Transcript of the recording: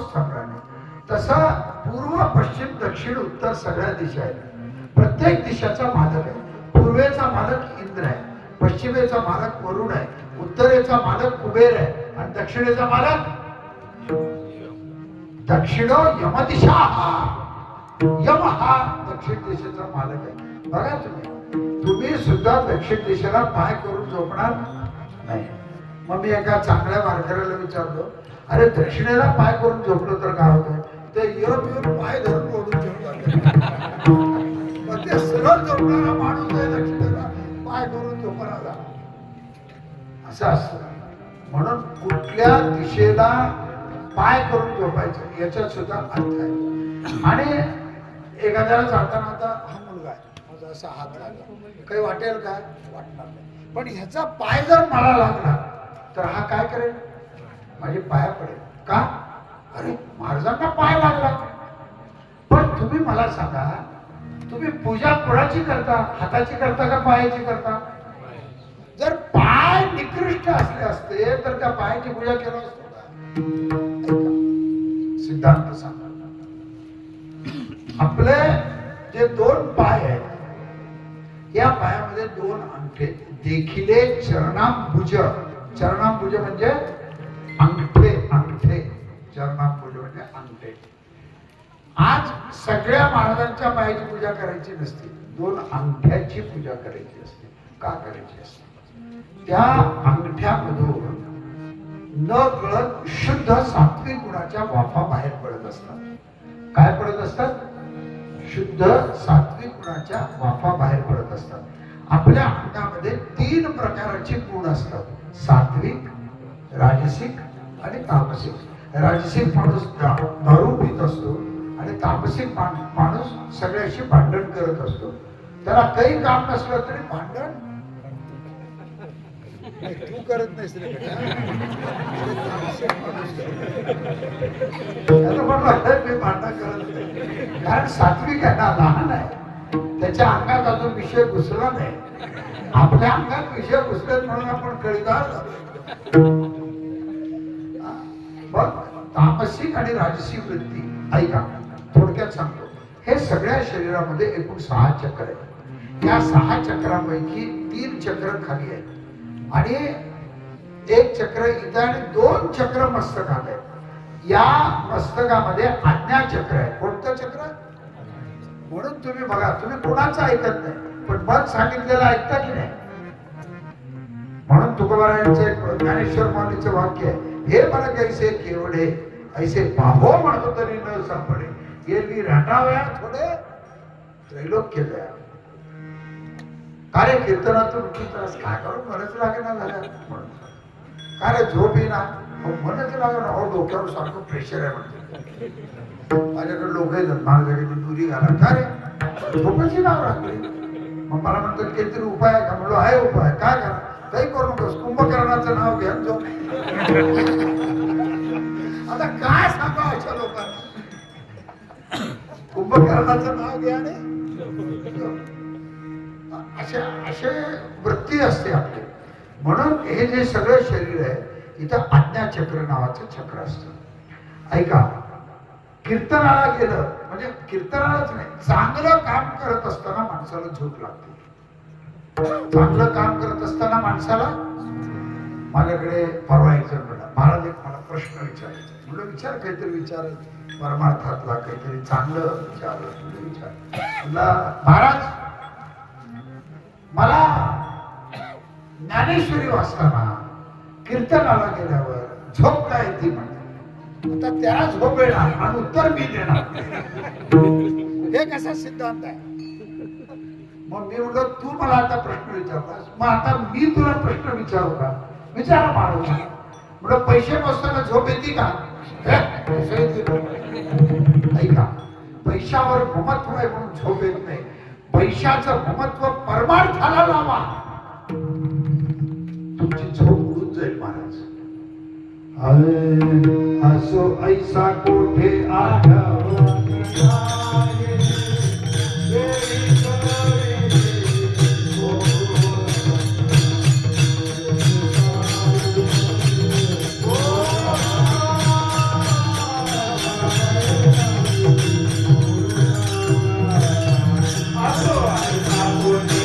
माणूस चांगला नाही. तसा पूर्व पश्चिम दक्षिण उत्तर सगळ्या दिशा आहेत. प्रत्येक दिशाचा मालक आहे. पूर्वेचा मालक इंद्र आहे. पश्चिमेचा मालक वरुण आहे. उत्तरेचा मालक कुबेर आहे. आणि दक्षिणेचा मालक दक्षिण यमदिशा. हा यम हा दक्षिण दिशेचा मालक आहे. बघा तुम्ही. तुम्ही सुद्धा दक्षिण दिशेला पाय करून झोपणार नाही. मग मी एका चांगल्या वारकऱ्याला विचारलो अरे दक्षिणेला पाय करून झोपलो तर काय होतं ते येऊन पाय धरून ओढून झोपला मग ते सरळ झोपणारा माणूस आहे दक्षिणेला पाय करून झोपणारा. असं असतं. म्हणून कुठल्या दिशेला पाय करून झोपायचं याच्यात सुद्धा अर्थ आहे. आणि एखाद्याला जाताना आता हा मुलगा आहे माझा असा हात लागला. काही वाटेल काय वाटणार नाही. पण ह्याचा पाय जर मला लागला तर हा काय करेल? माझे पाया पडेल. का? अरे महाराजांना पाय लागला. पण तुम्ही मला सांगा तुम्ही पूजा कोणाची करता? हाताची करता का पायाची करता? जर पाय निकृष्ट असले असते तर त्या पायाची पूजा केलं असतो सिद्धांत सांगा. आपले जे दोन पाय आहेत या पायामध्ये दोन अंगठे. देखिले चरणांबुज. चरणांबुज म्हणजे अंगठे अंगठे. चरणांबुज म्हणजे अंगठे. आज सगळ्या महाराजांच्या पायाची पूजा करायची नसते. दोन अंगठ्याची पूजा करायची असते. का करायची असते? त्या अंगठ्यामधून न कळत शुद्ध सात्विक गुणाच्या वाफा बाहेर पडत असतात. काय पडत असतात? शुद्ध सात्विक गुणाच्या वाफा बाहेर पडत असतात. आपल्या अंगामध्ये तीन प्रकारचे गुण असतात. सात्विक राजसिक आणि तामसिक. राजसिक माणूस दारू पित असतो आणि तामसिक माणूस सगळ्याशी भांडण करत असतो. त्याला काही काम नसलं तरी भांडण? तू करत नाहीस रे बेटा. तामसिक माणूस करतो. त्याला म्हटलं, "अरे, मी भांडण करत नाही. कारण सात्विक आहे ना लहान आहे. त्याच्या अंगात अजून विषय घुसला नाही. आपल्या अंगात विषय पुस्तक म्हणून आपण कळीदार मग तापसिक आणि राजसी वृत्ती ऐका थोडक्यात सांगतो. हे सगळ्या शरीरामध्ये एकूण सहा चक्र आहेत. या सहा चक्रापैकी तीन चक्र खाली आहेत. आणि एक चक्र इथं आणि दोन चक्र मस्तकात आहेत. या मस्तकामध्ये आज्ञा चक्र आहे. कोणतं चक्र? म्हणून तुम्ही बघा तुम्ही कोणाचं ऐकत नाही. पण मन सांगितलेलं ऐकता की तुकोबारायांचं ज्ञानेश्वर माऊलीचं वाक्य आहे हे मला कैसे केवढे ऐसे पाहो म्हणतो तरी न सापडे. हे राटावया थोडे त्रैलोक्य द्या काय कीर्तनातून उठून काय करू? मनच लागेना झाल्या म्हणून काय रे झोप येईना अहो, मनच लागेना डोक्यावर सारखं प्रेशर आहे म्हणते. माझ्याकडे लोक येतात माझ्याकडे दुरी घाला का रे नाव राखली. मग मला म्हणतो काहीतरी उपाय आहे का? म्हणलो आहे उपाय. काय करा? काही करू नकोस. कुंभकर्णाचं नाव घ्या जो आता काय सांगा अशा लोकांना? कुंभकर्णाचं नाव घ्या आणि असे असे वृत्ती असते आपली. म्हणून हे जे सगळं शरीर आहे इथं आज्ञाचक्र नावाचं चक्र असतं. ऐका कीर्तनाला गेलं म्हणजे कीर्तनालाच नाही चांगलं काम करत असताना माणसाला झोप लागते. चांगलं काम करत असताना माणसाला माझ्याकडे परवा एक महाराज एक मला प्रश्न विचारायचा म्हणलं विचार काहीतरी विचार. परमार्थातला काहीतरी चांगलं विचार म्हणलं विचार. म्हणला महाराज मला ज्ञानेश्वरी वाचताना कीर्तनाला गेल्यावर झोप काय ती म्हणते आता त्याला झोप येणार आणि उत्तर मी देणार. हे कसा सिद्धांत आहे? मग मी म्हणलं तू मला आता प्रश्न विचारलास मग आता मी तुला प्रश्न विचारू का विचार मारू म्हणलं पैसे बसताना झोप येते का? पैसे ऐका पैशावर महत्त्व आहे म्हणून झोप येत नाही. पैशाचं महत्त्व परमार्थाला लावा. तुमची झोप उडून जाईल महाराज अरे, असो ऐसा कोठे आढावा